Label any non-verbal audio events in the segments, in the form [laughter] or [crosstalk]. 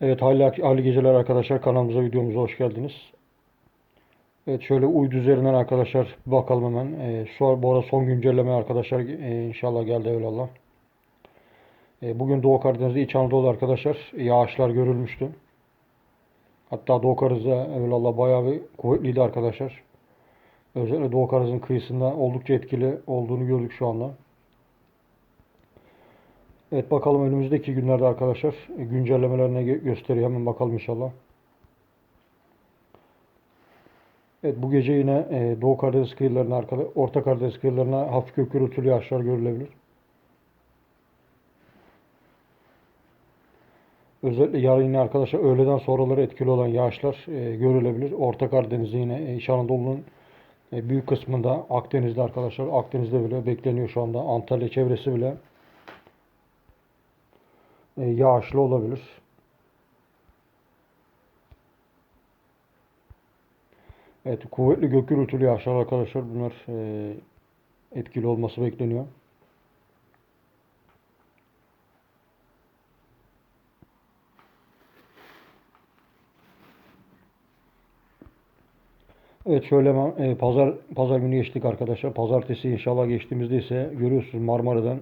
Evet hayırlı, hayırlı geceler arkadaşlar. Kanalımıza videomuza hoş geldiniz. Evet şöyle uydu üzerinden arkadaşlar bakalım hemen. Ee, şu bu arada son güncelleme arkadaşlar e, inşallah geldi evlallah. E, bugün Doğu Karadeniz'de İç Anadolu arkadaşlar yağışlar görülmüştü. Hatta Doğu Karadeniz'de evlallah bayağı bir kuvvetliydi arkadaşlar. Özellikle Doğu Karadeniz'in kıyısında oldukça etkili olduğunu gördük şu anda. Evet bakalım önümüzdeki günlerde arkadaşlar e, güncellemelerine gö- gösteriyor. Hemen bakalım inşallah. Evet bu gece yine e, Doğu Karadeniz kıyılarına, arkada, Orta Karadeniz kıyılarına hafif gök gürültülü yağışlar görülebilir. Özellikle yarın yine arkadaşlar öğleden sonraları etkili olan yağışlar e, görülebilir. Orta Karadeniz'de yine e, İç Anadolu'nun büyük kısmında Akdeniz'de arkadaşlar Akdeniz'de bile bekleniyor şu anda. Antalya çevresi bile yağışlı olabilir. Evet, kuvvetli gök gürültülü yağışlar arkadaşlar. Bunlar e, etkili olması bekleniyor. Evet şöyle e, pazar pazar günü geçtik arkadaşlar. Pazartesi inşallah geçtiğimizde ise görüyorsunuz Marmara'dan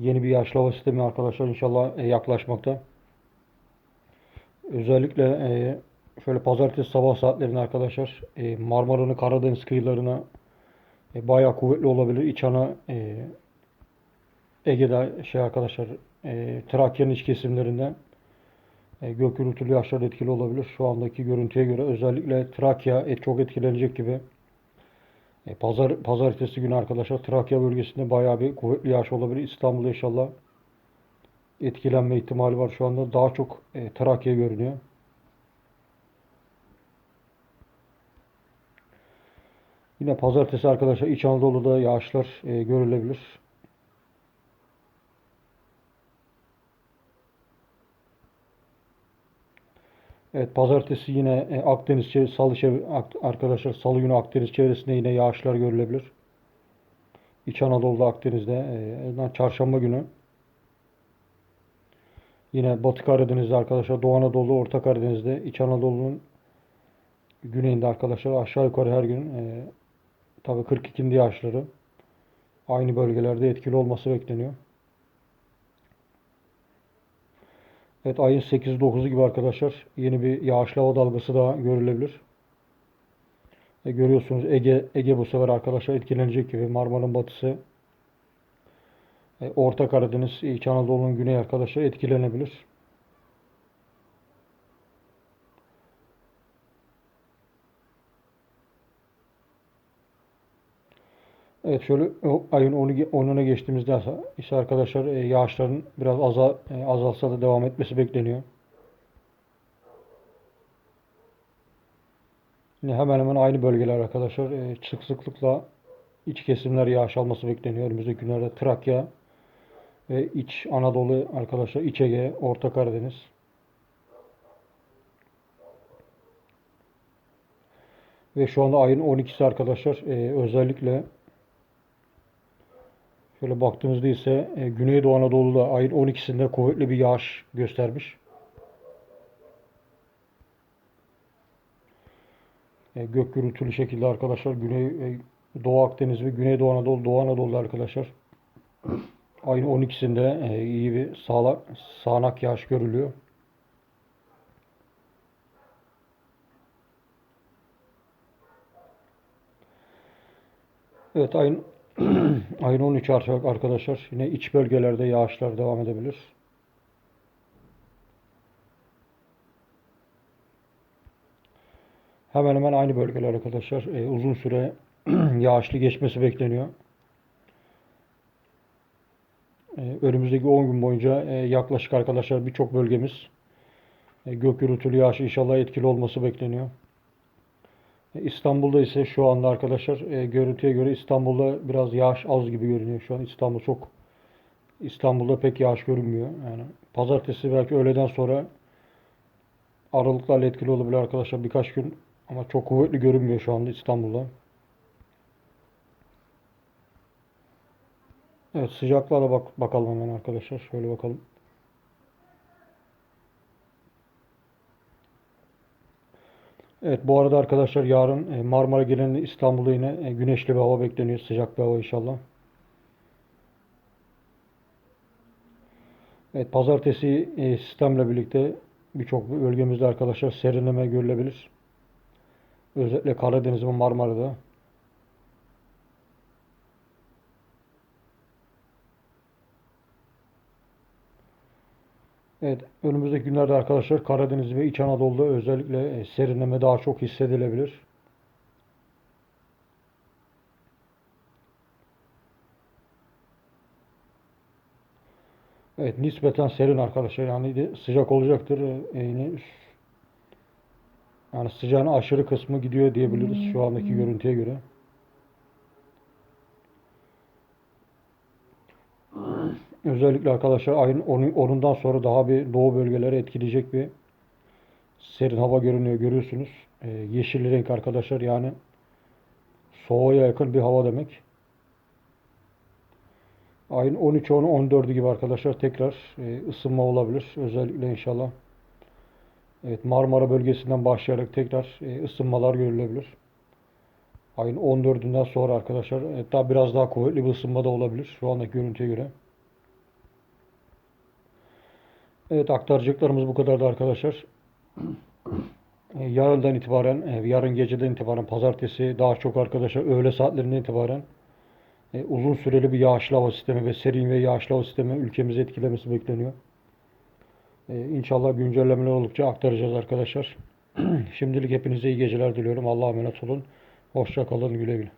yeni bir yağışlı hava sistemi arkadaşlar inşallah e, yaklaşmakta. Özellikle e, şöyle pazartesi sabah saatlerinde arkadaşlar e, Marmara'nın Karadeniz kıyılarına bayağı kuvvetli olabilir. İç ana Ege'de şey arkadaşlar Trakya'nın iç kesimlerinde gök gürültülü yağışlar etkili olabilir. Şu andaki görüntüye göre özellikle Trakya çok etkilenecek gibi. E, pazar pazartesi günü arkadaşlar Trakya bölgesinde bayağı bir kuvvetli yağış olabilir. İstanbul'da inşallah etkilenme ihtimali var şu anda. Daha çok e, Trakya görünüyor. Yine pazartesi arkadaşlar İç Anadolu'da yağışlar e, görülebilir. Evet pazartesi yine e, Akdeniz çev- Salı çev- Ak- arkadaşlar Salı günü Akdeniz çevresinde yine yağışlar görülebilir. İç Anadolu'da Akdeniz'de e, çarşamba günü yine Batı Karadeniz'de arkadaşlar Doğu Anadolu, Orta Karadeniz'de İç Anadolu'nun güneyinde arkadaşlar aşağı yukarı her gün e, tabii 42'inde yağışları aynı bölgelerde etkili olması bekleniyor. Evet ayın 8-9'u gibi arkadaşlar yeni bir yağışlı hava dalgası daha görülebilir. E, görüyorsunuz Ege Ege bu sefer arkadaşlar etkilenecek gibi Marmara'nın batısı e, Orta Karadeniz, İç Anadolu'nun güneyi arkadaşlar etkilenebilir. Evet şöyle ayın 10'u 10'una geçtiğimizde ise arkadaşlar e, yağışların biraz aza, e, azalsa da devam etmesi bekleniyor. Yine hemen hemen aynı bölgeler arkadaşlar. E, sık sıklıkla iç kesimler yağış alması bekleniyor. Önümüzdeki günlerde Trakya ve iç Anadolu arkadaşlar, İç Ege, Orta Karadeniz. Ve şu anda ayın 12'si arkadaşlar özellikle Şöyle baktığımızda ise e, Güneydoğu Anadolu'da ayın 12'sinde kuvvetli bir yağış göstermiş. E, gök gürültülü şekilde arkadaşlar Güney e, Doğu Akdeniz ve Güneydoğu Anadolu, Doğu Anadolu'da arkadaşlar ayın 12'sinde e, iyi bir sağla, sağanak yağış görülüyor. Evet ayın [clears throat] ayın 13 artık arkadaşlar yine iç bölgelerde yağışlar devam edebilir. Hemen hemen aynı bölgeler arkadaşlar. E, uzun süre [clears throat] yağışlı geçmesi bekleniyor. E, önümüzdeki 10 gün boyunca e, yaklaşık arkadaşlar birçok bölgemiz e, gök gürültülü yağış inşallah etkili olması bekleniyor. E, İstanbul'da ise şu anda arkadaşlar e, görüntüye göre İstanbul'da biraz yağış az gibi görünüyor. Şu an İstanbul çok İstanbul'da pek yağış görünmüyor. Yani pazartesi belki öğleden sonra aralıklarla etkili olabilir arkadaşlar birkaç gün ama çok kuvvetli görünmüyor şu anda İstanbul'da. Evet sıcaklığa da bak bakalım hemen arkadaşlar. Şöyle bakalım. Evet bu arada arkadaşlar yarın e, Marmara genelinde İstanbul'da yine e, güneşli bir hava bekleniyor. Sıcak bir hava inşallah. Evet pazartesi e, sistemle birlikte birçok bölgemizde arkadaşlar serinleme görülebilir. Özellikle Karadeniz ve Marmara'da. Evet, önümüzdeki günlerde arkadaşlar Karadeniz ve İç Anadolu'da özellikle e, serinleme daha çok hissedilebilir. Evet, nispeten serin arkadaşlar. Yani sıcak olacaktır. E, yani sıcağın aşırı kısmı gidiyor diyebiliriz şu andaki görüntüye göre. Özellikle arkadaşlar ayın 10'u- 10'undan sonra daha bir doğu bölgeleri etkileyecek bir serin hava görünüyor görüyorsunuz. Ee, yeşil renk arkadaşlar yani soğuğa yakın bir hava demek. Ayın 13'ü 10'u 14'ü gibi arkadaşlar tekrar e, ısınma olabilir. Özellikle inşallah. Evet Marmara bölgesinden başlayarak tekrar e, ısınmalar görülebilir. Ayın 14'ünden sonra arkadaşlar hatta biraz daha kuvvetli bir ısınma da olabilir şu andaki görüntüye göre. Evet aktaracaklarımız bu kadardı arkadaşlar. E, Yarından itibaren, e, yarın geceden itibaren pazartesi daha çok arkadaşlar öğle saatlerinden itibaren e, uzun süreli bir yağışlı hava sistemi ve serin ve yağışlı hava sistemi ülkemizi etkilemesi bekleniyor. İnşallah güncellemeler oldukça aktaracağız arkadaşlar. [clears throat] Şimdilik hepinize iyi geceler diliyorum. Allah'a emanet olun. Hoşça kalın. Güle güle.